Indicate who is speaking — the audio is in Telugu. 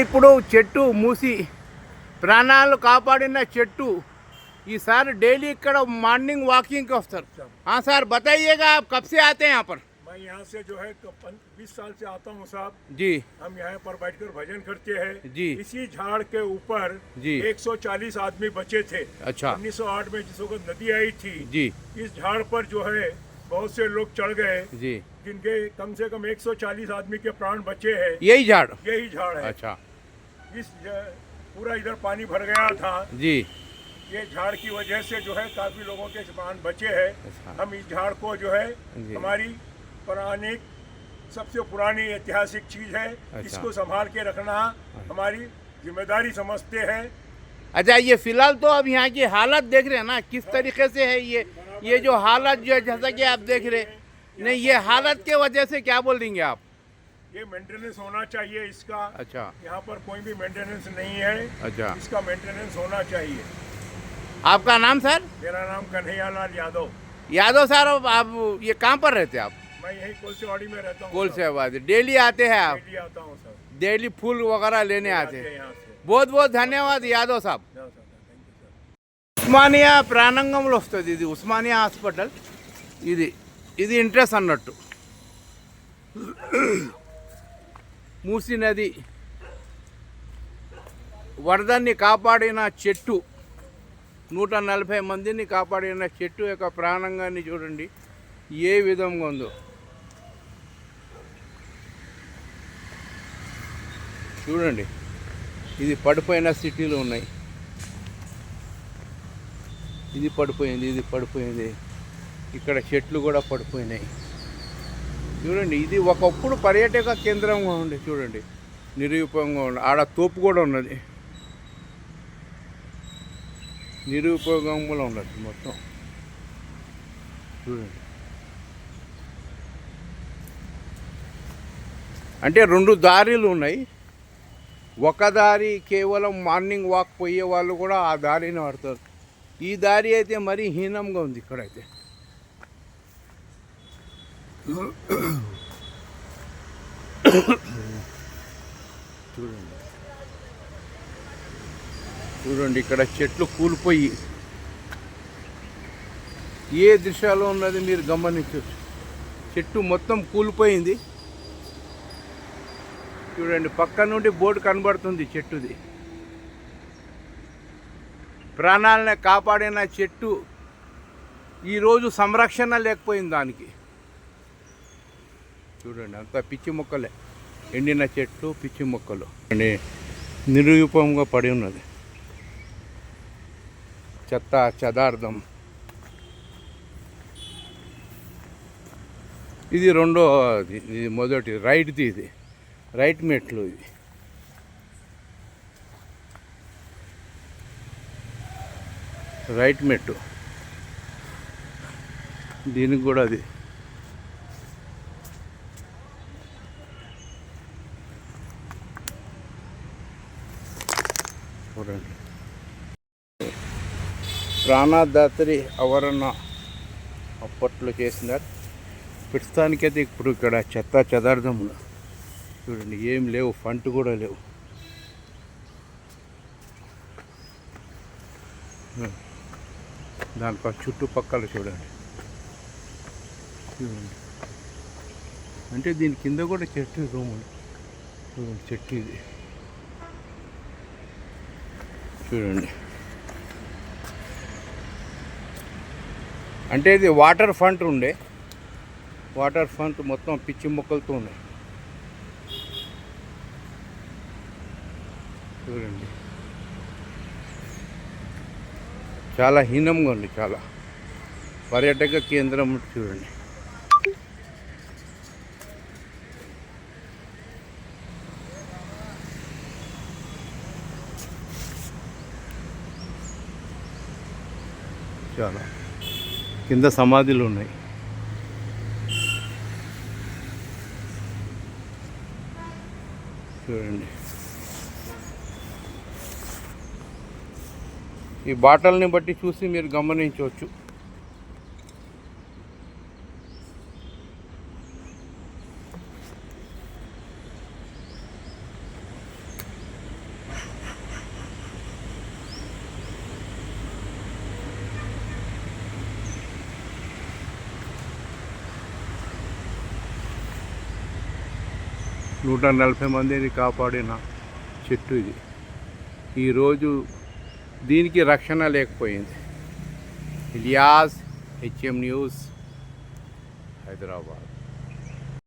Speaker 1: ఇప్పుడు చెట్టు మూసి ప్రాణాలు కాపాడిన सर डेली इक मॉर्निंग वाकिंग के हाँ सर बताइएगा आप कब से आते हैं यहाँ पर
Speaker 2: मैं यहाँ से जो है तो बीस साल से आता हूँ साहब।
Speaker 1: जी।
Speaker 2: हम यहाँ पर बैठकर भजन करते हैं।
Speaker 1: जी।
Speaker 2: इसी झाड़ के ऊपर
Speaker 1: जी।
Speaker 2: 140 आदमी बचे थे।
Speaker 1: अच्छा।
Speaker 2: 1908 में जिस वक्त नदी आई थी
Speaker 1: जी।
Speaker 2: इस झाड़ पर जो है बहुत से लोग चढ़ गए।
Speaker 1: जी।
Speaker 2: जिनके कम से कम 140 आदमी के प्राण बचे हैं।
Speaker 1: यही झाड़।
Speaker 2: यही झाड़ है।
Speaker 1: अच्छा।
Speaker 2: इस पूरा इधर पानी भर गया था।
Speaker 1: जी।
Speaker 2: ये झाड़ की वजह से जो है काफ़ी लोगों के प्राण बचे हैं।
Speaker 1: अच्छा।
Speaker 2: हम इस झाड़ को जो है हमारी पौराणिक सबसे पुरानी ऐतिहासिक चीज़ है।
Speaker 1: अच्छा।
Speaker 2: इसको संभाल के रखना हमारी ज़िम्मेदारी समझते हैं।
Speaker 1: अच्छा ये फ़िलहाल तो अब यहाँ की हालत देख रहे हैं ना किस तरीके से है ये? ये जो हालत जो है जैसा कि आप देख रहे हैं। नहीं ये हालत के वजह से क्या बोल देंगे आप?
Speaker 2: ये मेंटेनेंस होना चाहिए इसका।
Speaker 1: अच्छा।
Speaker 2: यहाँ पर कोई भी मेंटेनेंस नहीं है।
Speaker 1: अच्छा।
Speaker 2: इसका मेंटेनेंस होना चाहिए।
Speaker 1: आपका नाम सर?
Speaker 2: मेरा नाम कन्हैया लाल यादव।
Speaker 1: यादव सर आप ये कहाँ पर रहते हैं आप?
Speaker 2: मैं यही कोलसेवाड़ी में रहता हूँ
Speaker 1: कोल
Speaker 2: सर।
Speaker 1: से आबाद डेली आते हैं आप?
Speaker 2: डेली आता हूँ सर।
Speaker 1: डेली फूल वगैरह लेने आते हैं। बहुत बहुत धन्यवाद यादव साहब। ఉస్మానియా ప్రాణంగంలో వస్తుంది ఇది ఉస్మానియా హాస్పిటల్. ఇది ఇది ఇంట్రెస్ట్ అన్నట్టు. మూసి నది వరదన్ని కాపాడిన చెట్టు నూట నలభై మందిని కాపాడిన చెట్టు యొక్క ప్రాణంగాన్ని చూడండి ఏ విధంగా ఉందో. చూడండి ఇది పడిపోయిన సిటీలు ఉన్నాయి. ఇది పడిపోయింది ఇది పడిపోయింది. ఇక్కడ చెట్లు కూడా పడిపోయినాయి. చూడండి ఇది ఒకప్పుడు పర్యాటక కేంద్రంగా ఉండే చూడండి. నిరుపయోగంగా ఉండే ఆడ తోపు కూడా ఉన్నది. నిరుపయోగంగా ఉన్నది మొత్తం. చూడండి. అంటే రెండు దారిలు ఉన్నాయి. ఒక దారి కేవలం మార్నింగ్ వాక్ పోయే వాళ్ళు కూడా ఆ దారిని వాడతారు. ఈ దారి అయితే మరీ హీనంగా ఉంది ఇక్కడైతే. చూడండి చూడండి ఇక్కడ చెట్లు కూలిపోయి. ఏ దిశలో ఉన్నది మీరు గమనించవచ్చు. చెట్టు మొత్తం కూలిపోయింది. చూడండి పక్క నుండి బోర్డు కనబడుతుంది చెట్టుది. ప్రాణాలను కాపాడిన చెట్టు ఈరోజు సంరక్షణ లేకపోయింది దానికి. చూడండి అంత పిచ్చి మొక్కలే. ఎండిన చెట్లు పిచ్చి మొక్కలు. అండి నిరూపంగా పడి ఉన్నది. చెత్త చదార్థం. ఇది రెండో ఇది మొదటి రైట్ది ఇది. రైట్ మెట్లు ఇది. రైట్ మెట్టు. దీనికి కూడా అది. చూడండి. ప్రాణదాత్రి ఆవరణ అప్పట్లో చేసినారు. ప్రస్తుతానికైతే ఇప్పుడు ఇక్కడ చెత్త చెదార్థములు. చూడండి ఏం లేవు ఫంట్ కూడా లేవు. దానిపై చుట్టుపక్కల చూడండి. చూడండి. అంటే దీని కింద కూడా చెట్టు రూములు చూడండి చెట్టు ఇది. చూడండి. అంటే ఇది వాటర్ ఫ్రంట్ ఉండే. వాటర్ ఫ్రంట్ మొత్తం పిచ్చి మొక్కలతో ఉన్నాయి చూడండి. చాలా హీనంగా ఉంది చాలా. పర్యాటక కేంద్రం చూడండి. చాలా. కింద సమాధులు ఉన్నాయి. చూడండి. ఈ బాటల్ని బట్టి చూసి మీరు గమనించవచ్చు. నూట నలభై మందిని కాపాడిన చెట్టు ఇది. ఈరోజు దీనికి రక్షణ లేకపోయింది ఇలియాస్ హెచ్ఎం న్యూస్ హైదరాబాద్